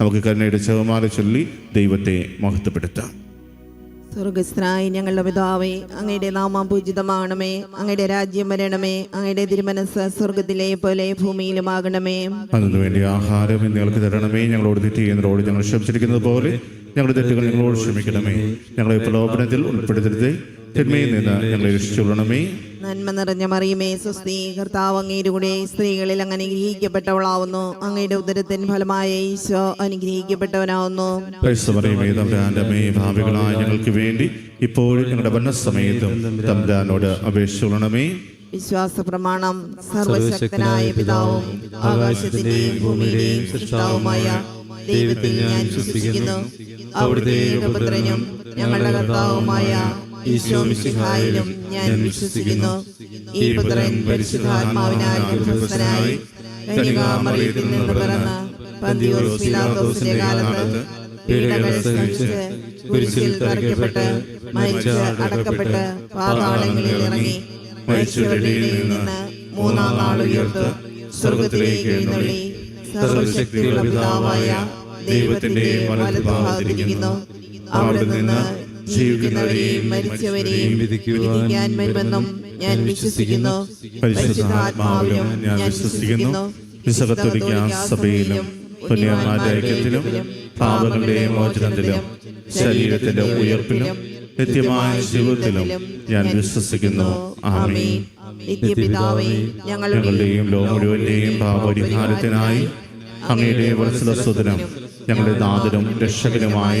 നമുക്ക് കരുണയുടെ ചെവമാല ചൊല്ലി ദൈവത്തെ മഹത്വപ്പെടുത്താം. സ്വർഗസ്ഥനായി ഞങ്ങളുടെ പിതാവേ അങ്ങയുടെ നാമം പൂജിതമാകണമേ അങ്ങയുടെ രാജ്യം വരണമേ. അങ്ങയുടെ തിരുമനസ് സ്വർഗത്തിലെ പോലെ ഭൂമിയിലുമാകണമേ. അതിനു വേണ്ടി ആഹാരം നിങ്ങൾക്ക് തരണമേ. ഞങ്ങളോട് തെറ്റ് ചെയ്യുന്നതോട് ഞങ്ങൾ ക്ഷമിച്ചിരിക്കുന്നത് പോലെ ഞങ്ങളുടെ തെറ്റുകൾ ഞങ്ങളോട് ക്ഷമിക്കണമേ. ഞങ്ങളെ പ്രലോഭനത്തിൽ ഉൾപ്പെടുത്തരുത്. തിന്മയിൽ നിന്ന് ഞങ്ങളെ രക്ഷിച്ചുകൊള്ളണമേ. നന്മ നിറഞ്ഞ മറിയുമേ സ്വസ്തി കർത്താവ് അങ്ങയുടെ കൂടെ സ്ത്രീകളിൽ അങ്ങ് അനുഗ്രഹിക്കപ്പെട്ടവളാവുന്നു അങ്ങയുടെ ഉദരത്തിൻ ഫലമായ ഈശോ അനുഗ്രഹിക്കപ്പെട്ടവനാവുന്നു. ഭാവികളായ ഞങ്ങൾക്ക് വേണ്ടി ഇപ്പോഴും ഞങ്ങളുടെ ഭരണസമയത്തും തമ്പുരാനോട് അപേക്ഷിച്ചുകൊള്ളണമേ. വിശ്വാസ പ്രമാണം സർവശക്തനായ പിതാവും ആകാശത്തിന്റെയും ഭൂമിയുടെയും സൃഷ്ടാവുമായ ദൈവത്തിൽ ഞാൻ വിശ്വസിക്കുന്നു. അവിടുത്തെ ഏകപുത്രനും ഞങ്ങളുടെ കർത്താവുമായ ഈശോ മിശിഹായിലും ഞാൻ വിശ്വസിക്കുന്നു. ഈ പുത്രൻ പരിശുദ്ധാത്മാവിനാൽ ഗർഭസ്ഥനായി കന്യകാമറിയത്തിൽ നിന്ന് പിറന്ന് പന്തിയോസ് പിലാത്തോസിന്റെ കാലത്ത് പീഡകൾ സഹിച്ച് കുരിശിൽ തറയ്ക്കപ്പെട്ട് മരിച്ച് അടക്കപ്പെട്ട് പാതാളങ്ങളിൽ ഇറങ്ങി മരിച്ചവരുടെ നിന്ന് മൂന്നാം നാൾ ഉയർത്ത് സ്വർഗത്തിലേക്ക് എഴുന്നള്ളി. സർവശക്തിയുള്ള പിതാവായ ദൈവത്തിന്റെ വലതുഭാഗത്തിരിക്കുന്നു. അവിടെ നിന്ന് ജീവിക്കുന്നവരെയും മരിച്ചവരെയും വരുമെന്നും ഞാൻ വിശ്വസിക്കുന്നു. പരിശുദ്ധാത്മാവിലും ഞാൻ വിശ്വസിക്കുന്നു. വിശകത്തൊലിക്ക സഭയിലും പുണ്യമാരുടെ ഐക്യത്തിലും പാപങ്ങളുടെ മോചനത്തിലും ശരീരത്തിന്റെ ഉയർപ്പിലും നിത്യമായ ജീവിതത്തിലും ഞാൻ വിശ്വസിക്കുന്നു. ആമീൻ. നിത്യപിതാവേ ഞങ്ങളുടെ ഞങ്ങളുടെയും ലോ മുഴുവന്റെയും പാപപരിഹാരത്തിനായി അങ്ങയുടെ വത്സലസ്വതനം ഞങ്ങളുടെ നാഥനും രക്ഷകനുമായ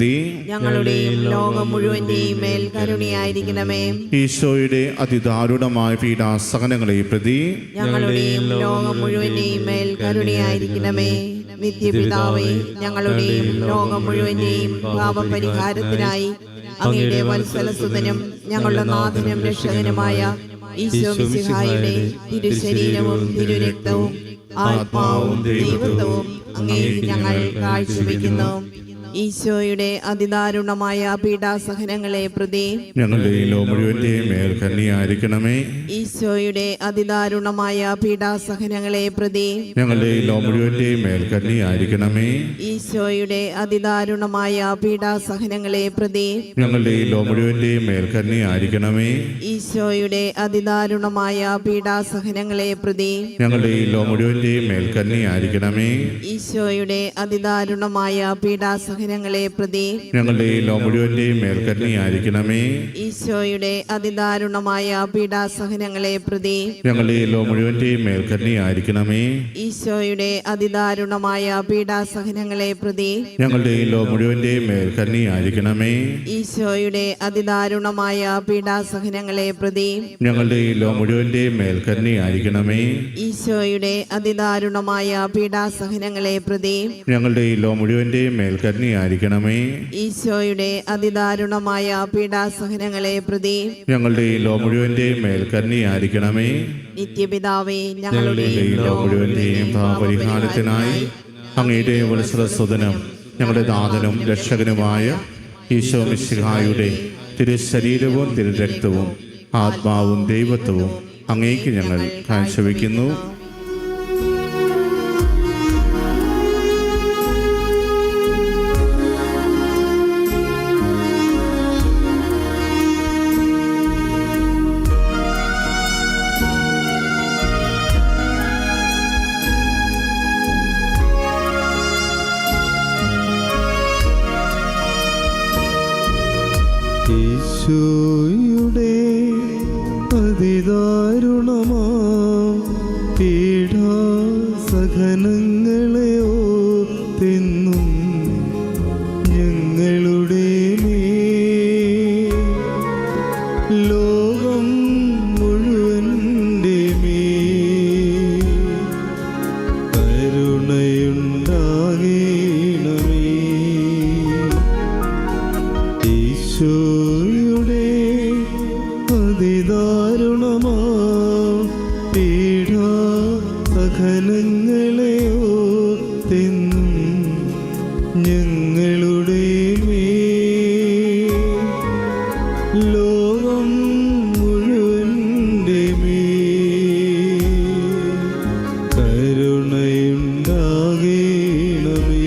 ഞങ്ങളുടെയും ലോകം മുഴുവന്റെയും മേൽ കരുണയായിരിക്കണമേ. ഈശോയുടെ അതിദാരുണമായ പീഡാസഹനങ്ങളെ പ്രതി. ഞങ്ങളുടെയും ലോകം മുഴുവന്റെയും മേൽ കരുണയായിരിക്കണമേ. നിത്യപിതാവേ ഞങ്ങളുടെയും ലോകം മുഴുവന്റെയും പാപപരിഹാരത്തിനായി അങ്ങയുടെ വത്സലസുതനും ഞങ്ങളുടെ നാഥനും രക്ഷകനുമായ ഈശോ മിശിഹായുടെ തിരുശരീരവും തിരുരക്തവും ആത്മാവും ദൈവത്വവും അങ്ങയിൽ ഞങ്ങൾ കാഴ്ചവെക്കുന്നു. ഈശോയുടെ അതിദാരുണമായ പീഡാസഹനങ്ങളെ പ്രതി ഞങ്ങളുടെ ഈ ലോ മുഴുവന്റെയും മേൽ കന്നിയായിരിക്കണമേ ഈശോയുടെ അതിദാരുണമായ പീഡാസഹനങ്ങളെ പ്രതി ഞങ്ങളുടെ ഈ ലോ മുഴുവന്റെയും മേൽ കന്നിയായിരിക്കണമേ ഈശോയുടെ അതിദാരുണമായ പീഡാസഹനങ്ങളെ പ്രതി ഞങ്ങളുടെ ഈ ലോ മുഴുവന്റെയും മേൽ കന്നിയായിരിക്കണമേ ഈശോയുടെ അതിദാരുണമായ പീഡാസഹനങ്ങളെ പ്രതി ഞങ്ങളുടെ ഈ ലോ മുഴുവന്റെയും മേൽ കന്നിയായിരിക്കണമേ ഈശോയുടെ അതിദാരുണമായ പീഡാസഹനങ്ങളെ പ്രതി ഞങ്ങളുടെ ലോ മുഴുവന്റെയും മേൽ കന്നിയായിരിക്കണമേ ഈശോയുടെ അതിദാരുണമായ പീഡാസഹനങ്ങളെ പ്രതി ഞങ്ങളുടെ ലോ മുഴുവന്റെയും മേൽ കന്നിയായിരിക്കണമേ ഈശോയുടെ അതിദാരുണമായ പീഡാസഹനങ്ങളെ പ്രതി ഞങ്ങളുടെ ലോ മുഴുവന്റെയും മേൽ കന്നിയായിരിക്കണമേ ഈശോയുടെ അതിദാരുണമായ പീഡാസഹനങ്ങളെ പ്രതി ഞങ്ങളുടെ ലോ മുഴുവന്റെയും മേൽ കന്നിയായിരിക്കണമേ ഈശോയുടെ അതിദാരുണമായ പീഡാസഹനങ്ങളെ പ്രതി ഞങ്ങളുടെ ലോ മുഴുവന്റെയും കന്നിയായിരിക്കണമേ ഈശോയുടെ അതിദാരുണമായ പീഡാസഹനങ്ങളെ പ്രതി ഞങ്ങളുടെ ഈ ലോ മുഴുവന്റെയും മേൽക്കന്നി ആയിരിക്കണമേ നിത്യപിതാവേ ഞങ്ങളുടെ ഞങ്ങളുടെയും ഈ ലോ മുഴുവന്റെയും പാപപരിഹാരത്തിനായി അങ്ങയുടെ വത്സരസ്വതനും ഞങ്ങളുടെ നാഥനും രക്ഷകനുമായ ഈശോ മിശിഹായുടെ തിരുശരീരവും തിരുരക്തവും ആത്മാവും ദൈവത്വവും അങ്ങേക്ക് ഞങ്ങൾ കാഴ്ചവെക്കുന്നു. ഓർത്തെന്നും ഞങ്ങളുടെ ലോകം കരുണയുണ്ടാകേണമേ.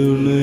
കരുണയുണ്ടാകണമേ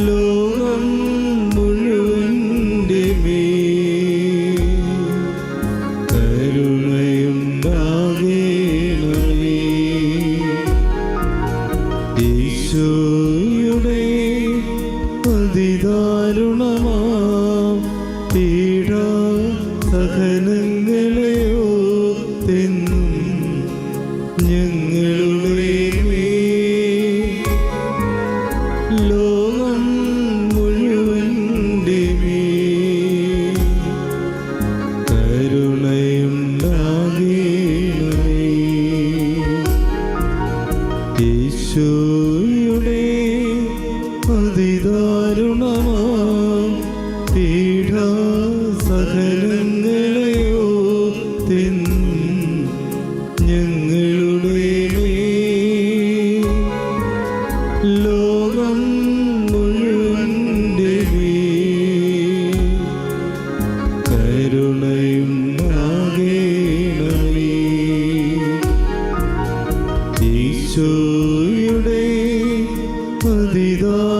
ലോകം മുഴുവന്റെ മേൽ കരുണയുണ്ടാകണമേ ഈശോയുടെ അതിദാരുണമാം പീഡാ സഹനങ്ങളെയോ തെന്നും ഞങ്ങളുടെ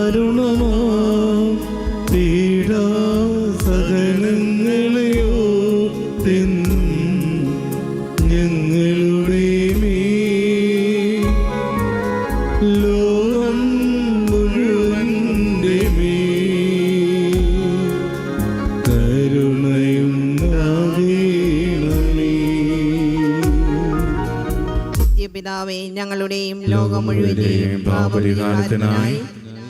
അതിദാരുണമാം പീഡാ സഹനങ്ങളെയോ തിന്നും ഞങ്ങളുടെ മേൽ ലോകം മുഴുവന്റെ മേൽ കരുണയുണ്ടാകണമേ പിതാവേ ഞങ്ങളുടെയും ലോകം മുഴുവന്റെയും പാപരിഹാരത്തിനായി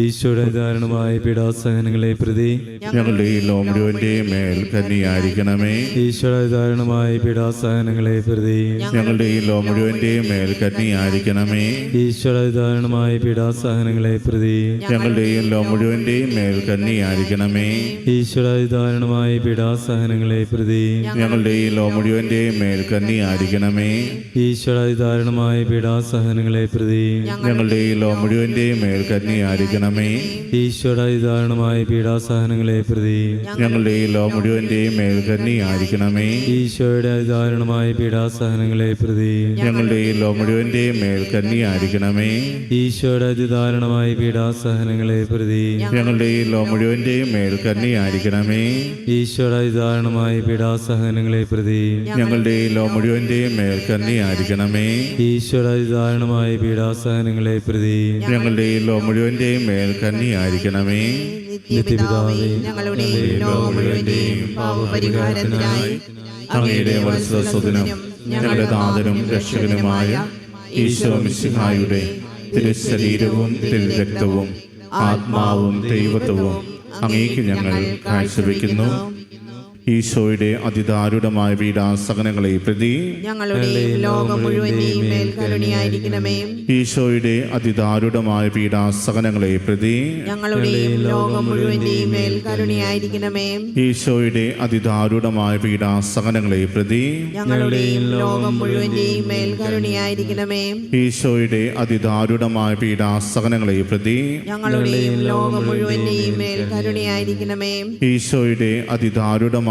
ഈശോയുടെ ദാരുണമായ പീഡാസഹനങ്ങളെ പ്രതി ഞങ്ങളുടെ ഈ മേൽ കന്നിയായിരിക്കണമേ. ഈശോയുടെ ദാരുണമായ പീഡാസഹനങ്ങളെ പ്രതി ഞങ്ങളുടെ ഈ ലോ മുഴുവന്റെയും മേൽ കന്നിയായിരിക്കണമേ. ഈശോയുടെ ദാരുണമായ പീഡാസഹനങ്ങളെ പ്രതി ഞങ്ങളുടെ ഈ ലോ മുഴുവന്റെയും മേൽ കന്നിയായിരിക്കണമേ. ഈശോയുടെ ദാരുണമായ പീഡാസഹനങ്ങളെ പ്രതി ഞങ്ങളുടെ ഈ ലോ മുഴുവന്റെയും മേൽ കന്നിയായിരിക്കണമേ. ഈശോയുടെ ദാരുണമായ പീഡാസഹനങ്ങളെ പ്രതി ഞങ്ങളുടെ ഈ ലോ മുഴുവന്റെയും മേൽ കന്നിയായിരിക്കണമേ. ഈശോയുടെ ദാരുണമായ പീഡാസഹനങ്ങളെ പ്രതി. ഞങ്ങളുടെ ഈ ലോ മുഴുവന്റെയും മേൽ ആയിരിക്കണമേ ഈശോയുടെ ദാരുണമായ പീഡാസഹനങ്ങളെ പ്രതി. ഞങ്ങളുടെ ഈ ലോ മുഴുവന്റെയും മേൽക്കന്നി ആയിരിക്കണമേ ഈശോയുടെ അതിദാരണമായ പീഡാസഹനങ്ങളെ പ്രതി. ഞങ്ങളുടെ ഈ ലോ മുഴുവന്റെയും മേൽക്കന്നി ആയിരിക്കണമേ ഈശോയുടെ അതിദാരുണമായ പീഡാസഹനങ്ങളെ പ്രതി. ഞങ്ങളുടെ ഈ ലോ മുഴുവന്റെയും മേൽക്കന്നി ആയിരിക്കണമേ ഈശോയുടെ അതിദാരണമായ പീഡാസഹനങ്ങളെ പ്രതി. ഞങ്ങളുടെ ഈ ലോ മുഴുവന്റെയും മേൽ ആയിരിക്കണമേ നിത്യപിതാവേ ഞങ്ങളുടെ ലോകം പാപപരിഹാരത്തിനായി അങ്ങയുടെ വത്സരസ്വതനും ഞങ്ങളുടെ നാഥനും രക്ഷകനുമായ ഈശോ മിശിഹായുടെ തിരുശരീരവും തിരുരക്തവും ആത്മാവും ദൈവത്വവും അങ്ങേക്ക് ഞങ്ങൾ കാഴ്ചവെക്കുന്നു. ഈശോയുടെ അതിദാരുണമായ പീഡാസകനങ്ങളെ പ്രതി ഞങ്ങളുടെ ലോകം മുഴുവൻ മേൽ കരുണയായിരിക്കണമേ ഈശോയുടെ അതിദാരുണമായ പീഡാസകനങ്ങളെ പ്രതി ഞങ്ങളുടെ ലോകം മുഴുവൻ മേൽ കരുണയായിരിക്കണമേ ഈശോയുടെ അതിദാരുടമായ പീഡാസകനങ്ങളെ പ്രതി ഞങ്ങളുടെ ലോകം മുഴുവൻ മേൽ കരുണയായിരിക്കണമേ ഈശോയുടെ അതിദാരുണമായ പീഡാസകനങ്ങളെ പ്രതി ഞങ്ങളുടെ ലോകം മുഴുവൻ മേൽ കരുണയായിരിക്കണമേ ഈശോയുടെ അതിദാരുണമായ